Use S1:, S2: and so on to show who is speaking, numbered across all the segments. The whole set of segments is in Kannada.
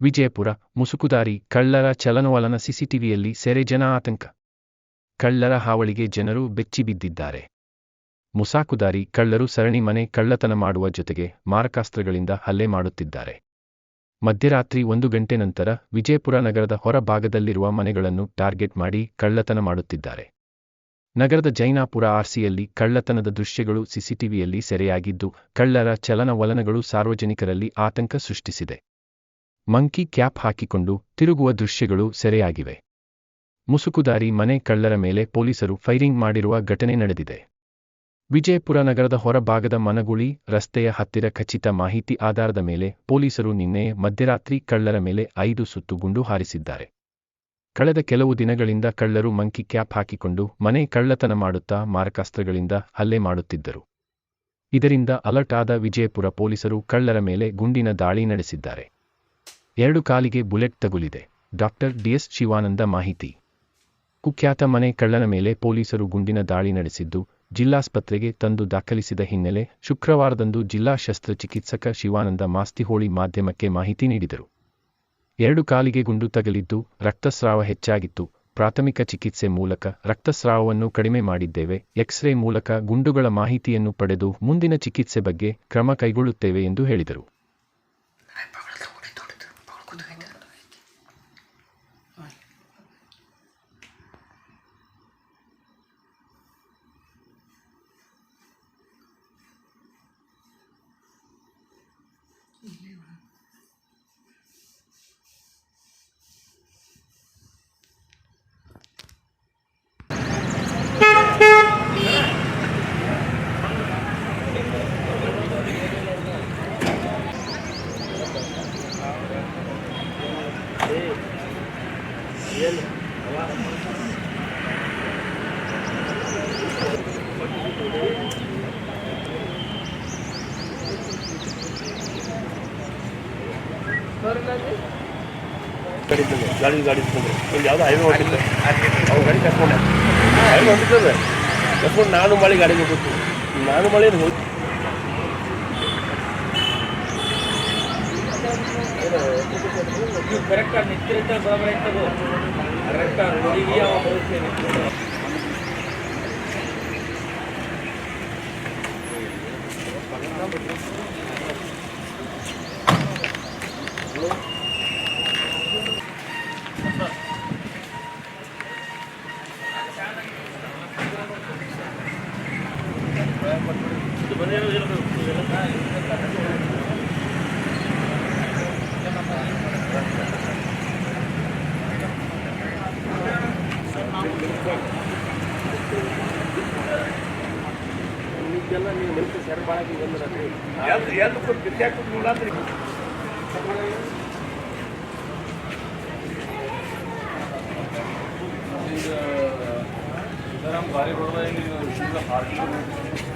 S1: ವಿಜಯಪುರ, ಮುಸುಕುದಾರಿ, ಕಳ್ಳರ ಚಲನವಲನ ಸಿಸಿಟಿವಿಯಲ್ಲಿ ಸೆರೆ ಜನ ಆತಂಕ. ಕಳ್ಳರ ಹಾವಳಿಗೆ ಜನರು ಬೆಚ್ಚಿಬಿದ್ದಿದ್ದಾರೆ ಮುಸಾಕುದಾರಿ, ಕಳ್ಳರು ಸರಣಿ ಮನೆ ಕಳ್ಳತನ ಮಾಡುವ ಜೊತೆಗೆ ಮಾರಕಾಸ್ತ್ರಗಳಿಂದ ಹಲ್ಲೆ ಮಾಡುತ್ತಿದ್ದಾರೆ. ಮಧ್ಯರಾತ್ರಿ ಒಂದು ಗಂಟೆ ನಂತರ ವಿಜಯಪುರ ನಗರದ ಹೊರಭಾಗದಲ್ಲಿರುವ ಮನೆಗಳನ್ನು ಟಾರ್ಗೆಟ್ ಮಾಡಿ ಕಳ್ಳತನ ಮಾಡುತ್ತಿದ್ದಾರೆ. ನಗರದ ಜೈನಾಪುರ ಆರ್ಸಿಯಲ್ಲಿ ಕಳ್ಳತನದ ದೃಶ್ಯಗಳು ಸಿಸಿಟಿವಿಯಲ್ಲಿ ಸೆರೆಯಾಗಿದ್ದು, ಕಳ್ಳರ ಚಲನವಲನಗಳು ಸಾರ್ವಜನಿಕರಲ್ಲಿ ಆತಂಕ ಸೃಷ್ಟಿಸಿದೆ. ಮಂಕಿ ಕ್ಯಾಪ್ ಹಾಕಿಕೊಂಡು ತಿರುಗುವ ದೃಶ್ಯಗಳು ಸೆರೆಯಾಗಿವೆ. ಮುಸುಕುದಾರಿ ಮನೆ ಕಳ್ಳರ ಮೇಲೆ ಪೊಲೀಸರು ಫೈರಿಂಗ್ ಮಾಡಿರುವ ಘಟನೆ ನಡೆದಿದೆ. ವಿಜಯಪುರ ನಗರದ ಹೊರಭಾಗದ ಮನಗುಳಿ ರಸ್ತೆಯ ಹತ್ತಿರ ಖಚಿತ ಮಾಹಿತಿ ಆಧಾರದ ಮೇಲೆ ಪೊಲೀಸರು ನಿನ್ನೆ ಮಧ್ಯರಾತ್ರಿ ಕಳ್ಳರ ಮೇಲೆ ಐದು ಸುತ್ತು ಗುಂಡು ಹಾರಿಸಿದ್ದಾರೆ. ಕಳೆದ ಕೆಲವು ದಿನಗಳಿಂದ ಕಳ್ಳರು ಮಂಕಿ ಕ್ಯಾಪ್ ಹಾಕಿಕೊಂಡು ಮನೆ ಕಳ್ಳತನ ಮಾಡುತ್ತಾ ಮಾರಕಾಸ್ತ್ರಗಳಿಂದ ಹಲ್ಲೆ ಮಾಡುತ್ತಿದ್ದರು. ಇದರಿಂದ ಅಲರ್ಟ್ ಆದ ವಿಜಯಪುರ ಪೊಲೀಸರು ಕಳ್ಳರ ಮೇಲೆ ಗುಂಡಿನ ದಾಳಿ ನಡೆಸಿದ್ದಾರೆ. ಎರಡು ಕಾಲಿಗೆ ಬುಲೆಟ್ ತಗುಲಿದೆ. ಡಾಕ್ಟರ್ ಡಿಎಸ್ ಶಿವಾನಂದ ಮಾಹಿತಿ. ಕುಖ್ಯಾತ ಮನೆ ಕಳ್ಳನ ಮೇಲೆ ಪೊಲೀಸರು ಗುಂಡಿನ ದಾಳಿ ನಡೆಸಿದ್ದು, ಜಿಲ್ಲಾಸ್ಪತ್ರೆಗೆ ತಂದು ದಾಖಲಿಸಿದ ಹಿನ್ನೆಲೆ ಶುಕ್ರವಾರದಂದು ಜಿಲ್ಲಾ ಶಸ್ತ್ರಚಿಕಿತ್ಸಕ ಶಿವಾನಂದ ಮಾಸ್ತಿಹೋಳಿ ಮಾಧ್ಯಮಕ್ಕೆ ಮಾಹಿತಿ ನೀಡಿದರು. ಎರಡು ಕಾಲಿಗೆ ಗುಂಡು ತಗಲಿದ್ದು, ರಕ್ತಸ್ರಾವ ಹೆಚ್ಚಾಗಿತ್ತು. ಪ್ರಾಥಮಿಕ ಚಿಕಿತ್ಸೆ ಮೂಲಕ ರಕ್ತಸ್ರಾವವನ್ನು ಕಡಿಮೆ ಮಾಡಿದ್ದೇವೆ. ಎಕ್ಸ್ರೇ ಮೂಲಕ ಗುಂಡುಗಳ ಮಾಹಿತಿಯನ್ನು ಪಡೆದು ಮುಂದಿನ ಚಿಕಿತ್ಸೆ ಬಗ್ಗೆ ಕ್ರಮ ಕೈಗೊಳ್ಳುತ್ತೇವೆ ಎಂದು ಹೇಳಿದರು.
S2: ಗಾಡಿ ಗಾಡಿ ಗಾಡಿ ಒಂದು ಯಾವುದೋ ಹೈವೇ ಹೊಂಟಿದ್ದೆ ಅವ್ರು ಗಾಡಿ ಕಟ್ಕೊಂಡೆ ಹೈವೇ ಹೊಂಟಿರ್ತದೆ ಕಟ್ಕೊಂಡು ನಾನು ಮಳೆ ಗಾಡಿಗೆ ಹೋಗ್ಬೇಕು. ನಾನು ಮಳೆ ಹೋಗಿ
S3: ಕರೆಕ್ಟ್ ನಿಂತಿರುತ್ತೆ ಬರೋಬರ ಇರ್ತದೆ. ಕರೆಕ್ಟ್ ಹುಡುಗಿ ಅವ ಬರುತ್ತೆ
S2: ಇದೆಲ್ಲ ನೀವು ಮನುಷ್ಯ ಸೆರೆ ಮಾಡಕ್ಕೆ ಬಂದ್ರೆ ಎಲ್ಲಿ ಎಲ್ಲಿ ಕೊಟ್ಟು ಬಿಸಿ ಹಾಕ್ಬಿಟ್ಟು ನೋಡಾತ್ರಿ
S4: ಆ,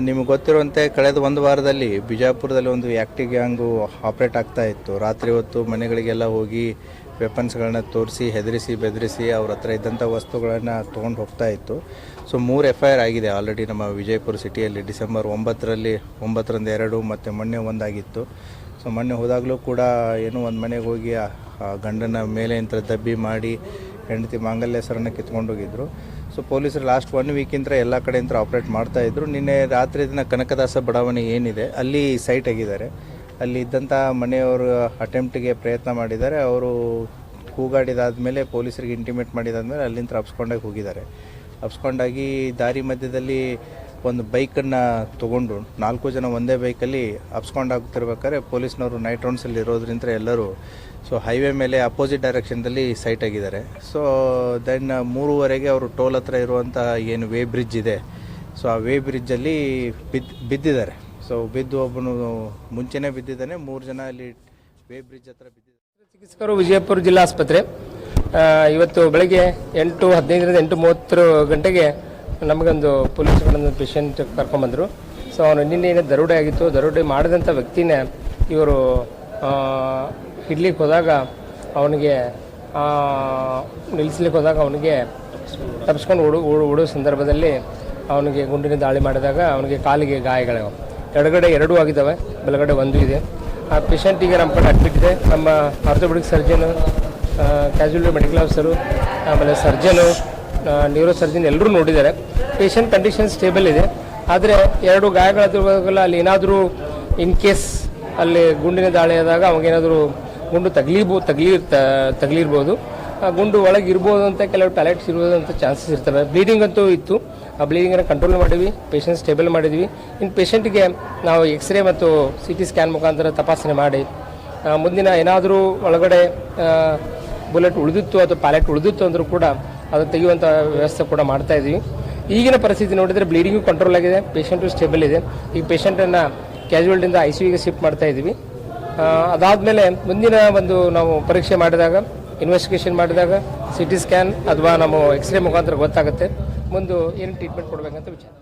S4: ನಿಮಗೆ ಗೊತ್ತಿರುವಂತೆ ಕಳೆದ ಒಂದು ವಾರದಲ್ಲಿ ಬಿಜಾಪುರದಲ್ಲಿ ಒಂದು ಆ್ಯಕ್ಟಿವ್ ಗ್ಯಾಂಗು ಆಪ್ರೇಟ್ ಆಗ್ತಾ ಇತ್ತು. ರಾತ್ರಿ ಹೊತ್ತು ಮನೆಗಳಿಗೆಲ್ಲ ಹೋಗಿ ವೆಪನ್ಸ್ಗಳನ್ನ ತೋರಿಸಿ, ಹೆದರಿಸಿ, ಬೆದರಿಸಿ ಅವ್ರ ಹತ್ರ ಇದ್ದಂಥ ವಸ್ತುಗಳನ್ನು ತೊಗೊಂಡು ಹೋಗ್ತಾ ಇತ್ತು. ಸೊ, ಮೂರು ಎಫ್ ಐ ಆಗಿದೆ ಆಲ್ರೆಡಿ ನಮ್ಮ ವಿಜಯಪುರ ಸಿಟಿಯಲ್ಲಿ. ಡಿಸೆಂಬರ್ ಒಂಬತ್ತರಲ್ಲಿ ಒಂಬತ್ತರಂದು ಎರಡು, ಮತ್ತು ಮೊನ್ನೆ ಒಂದಾಗಿತ್ತು. ಸೊ, ಮೊನ್ನೆ ಹೋದಾಗಲೂ ಕೂಡ ಏನೋ ಒಂದು ಮನೆಗೆ ಹೋಗಿ ಆ ಗಂಡನ ಮೇಲೆ ಇಂಥ ದಬ್ಬಿ ಮಾಡಿ ಹೆಂಡತಿ ಮಾಂಗಲ್ಯ ಹೆಸರನ್ನು ಕಿತ್ಕೊಂಡು ಹೋಗಿದ್ರು. ಸೊ ಪೊಲೀಸರು ಲಾಸ್ಟ್ ಒನ್ ವೀಕಿಂದ ಎಲ್ಲ ಕಡೆಯಿಂದ ಆಪ್ರೇಟ್ ಮಾಡ್ತಾ ಇದ್ರು. ನಿನ್ನೆ ರಾತ್ರಿ ದಿನ ಕನಕದಾಸ ಬಡಾವಣೆ ಏನಿದೆ, ಅಲ್ಲಿ ಸೈಟ್ ಆಗಿದ್ದಾರೆ. ಅಲ್ಲಿ ಇದ್ದಂಥ ಮನೆಯವರು ಅಟೆಂಪ್ಟಿಗೆ ಪ್ರಯತ್ನ ಮಾಡಿದ್ದಾರೆ. ಅವರು ಕೂಗಾಡಿದಾದ್ಮೇಲೆ ಪೊಲೀಸರಿಗೆ ಇಂಟಿಮೇಟ್ ಮಾಡಿದಾದ್ಮೇಲೆ ಅಲ್ಲಿಂದ ಅಪ್ಸ್ಕೊಂಡಾಗಿ ಹೋಗಿದ್ದಾರೆ. ಅಪ್ಸ್ಕೊಂಡಾಗಿ ದಾರಿ ಮಧ್ಯದಲ್ಲಿ ಒಂದು ಬೈಕನ್ನು ತೊಗೊಂಡು ನಾಲ್ಕು ಜನ ಒಂದೇ ಬೈಕಲ್ಲಿ ಹಬ್ಸ್ಕೊಂಡಾಗ್ತಿರ್ಬೇಕಾದ್ರೆ ಪೊಲೀಸ್ನವರು ನೈಟ್ ರೌಂಡ್ಸಲ್ಲಿ ಇರೋದ್ರಿಂದ ಎಲ್ಲರೂ ಸೊ ಹೈವೇ ಮೇಲೆ ಅಪೋಸಿಟ್ ಡೈರೆಕ್ಷನ್ದಲ್ಲಿ ಸೈಟ್ ಆಗಿದ್ದಾರೆ. ಸೊ ದೆನ್ ಮೂರುವರೆಗೆ ಅವರು ಟೋಲ್ ಹತ್ರ ಇರುವಂಥ ಏನು ವೇ ಬ್ರಿಡ್ಜ್ ಇದೆ. ಸೊ ಆ ವೇ ಬ್ರಿಡ್ಜಲ್ಲಿ ಬಿದ್ದು ಬಿದ್ದಿದ್ದಾರೆ. ಸೊ ಬಿದ್ದು ಒಬ್ಬನು ಮುಂಚೆನೇ ಬಿದ್ದಿದ್ದಾನೆ, ಮೂರು ಜನ ಅಲ್ಲಿ ವೇ ಬ್ರಿಡ್ಜ್ ಹತ್ರ ಬಿದ್ದಿದ್ದಾರೆ.
S3: ಚಿಕಿತ್ಸಕರು ವಿಜಯಪುರ ಜಿಲ್ಲಾ ಆಸ್ಪತ್ರೆ ಇವತ್ತು ಬೆಳಗ್ಗೆ ಎಂಟು ಹದಿನೈದರಿಂದ ಎಂಟು ಮೂವತ್ತರ ಗಂಟೆಗೆ ನಮಗೊಂದು ಪೊಲೀಸ್ಗಳನ್ನ ಪೇಷಂಟ್ ಕರ್ಕೊಂಬಂದರು. ಸೊ ಅವನು ನಿನ್ನೆ ಏನೋ ದರೋಡೆ ಆಗಿತ್ತು. ದರೋಡೆ ಮಾಡಿದಂಥ ವ್ಯಕ್ತಿನೇ ಇವರು ಇಡ್ಲಿಕ್ಕೆ ಹೋದಾಗ ಅವನಿಗೆ ನಿಲ್ಲಿಸ್ಲಿಕ್ಕೆ ಹೋದಾಗ ಅವನಿಗೆ ತಪ್ಪಿಸ್ಕೊಂಡು ಓಡು ಓಡು ಸಂದರ್ಭದಲ್ಲಿ ಅವನಿಗೆ ಗುಂಡಿನ ದಾಳಿ ಮಾಡಿದಾಗ ಅವನಿಗೆ ಕಾಲಿಗೆ ಗಾಯಗಳಿವೆ. ಎಡಗಡೆ ಎರಡೂ ಆಗಿದ್ದಾವೆ, ಬಲಗಡೆ ಒಂದು ಇದೆ. ಆ ಪೇಷಂಟಿಗೆ ನಮ್ಮ ಕಡೆ ಅಡ್ಮಿಟ್ಟಿದೆ ನಮ್ಮ orthopaedic surgeon casual medical officer ಆಮೇಲೆ ಸರ್ಜನು ನ್ಯೂರೋ ಸರ್ಜನ್ ಎಲ್ಲರೂ ನೋಡಿದ್ದಾರೆ. ಪೇಷಂಟ್ ಕಂಡೀಷನ್ ಸ್ಟೇಬಲ್ ಇದೆ. ಆದರೆ ಎರಡು ಗಾಯಗಳಾದಿರುವಾಗಲ್ಲ ಅಲ್ಲಿ ಏನಾದರೂ ಇನ್ ಕೇಸ್ ಅಲ್ಲಿ ಗುಂಡಿನ ದಾಳಿ ಆದಾಗ ಅವಾಗೇನಾದರೂ ಗುಂಡು ತಗಲಿಬೋ ತಗಲಿ ತಗಲಿರ್ಬೋದು. ಗುಂಡು ಒಳಗೆ ಇರ್ಬೋದು ಅಂತ ಕೆಲವು ಟ್ಯಾಲೆಟ್ಸ್ ಇರ್ಬೋದು ಅಂತ ಚಾನ್ಸಸ್ ಇರ್ತವೆ. ಬ್ಲೀಡಿಂಗ್ ಅಂತೂ ಇತ್ತು. ಆ ಬ್ಲೀಡಿಂಗನ್ನು ಕಂಟ್ರೋಲ್ ಮಾಡಿದ್ವಿ. ಪೇಷಂಟ್ ಸ್ಟೇಬಲ್ ಮಾಡಿದ್ವಿ. ಇನ್ನು ಪೇಷಂಟಿಗೆ ನಾವು ಎಕ್ಸ್ರೇ ಮತ್ತು ಸಿ ಟಿ ಸ್ಕ್ಯಾನ್ ಮುಖಾಂತರ ತಪಾಸಣೆ ಮಾಡಿ. ಮುಂದಿನ ಏನಾದರೂ ಒಳಗಡೆ ಬುಲೆಟ್ ಉಳಿದಿತ್ತು ಅಥವಾ ಪ್ಯಾಲೆಟ್ ಉಳಿದಿತ್ತು ಅಂದರೂ ಕೂಡ ಅದು ತೆಗೆಯುವಂಥ ವ್ಯವಸ್ಥೆ ಕೂಡ ಮಾಡ್ತಾ ಈಗಿನ ಪರಿಸ್ಥಿತಿ ನೋಡಿದರೆ ಬ್ಲೀಡಿಂಗು ಕಂಟ್ರೋಲ್ ಆಗಿದೆ ಪೇಷಂಟು ಸ್ಟೇಬಲ್ ಇದೆ. ಈ ಪೇಷಂಟನ್ನು ಕ್ಯಾಶುವಲ್ಟಿಂದ ಐ ಸಿ ಯುಗೆ ಶಿಫ್ಟ್ ಮಾಡ್ತಾ ಇದ್ದೀವಿ ಅದಾದಮೇಲೆ ಮುಂದಿನ ಒಂದು ನಾವು ಪರೀಕ್ಷೆ ಮಾಡಿದಾಗ ಇನ್ವೆಸ್ಟಿಗೇಷನ್ ಮಾಡಿದಾಗ ಸಿ ಟಿ ಸ್ಕ್ಯಾನ್ ಅಥವಾ ನಾವು ಎಕ್ಸ್ರೇ ಮುಖಾಂತರ ಗೊತ್ತಾಗುತ್ತೆ. ಮುಂದೆ ಏನು ಟ್ರೀಟ್ಮೆಂಟ್ ಕೊಡಬೇಕಂತ ವಿಚಾರ.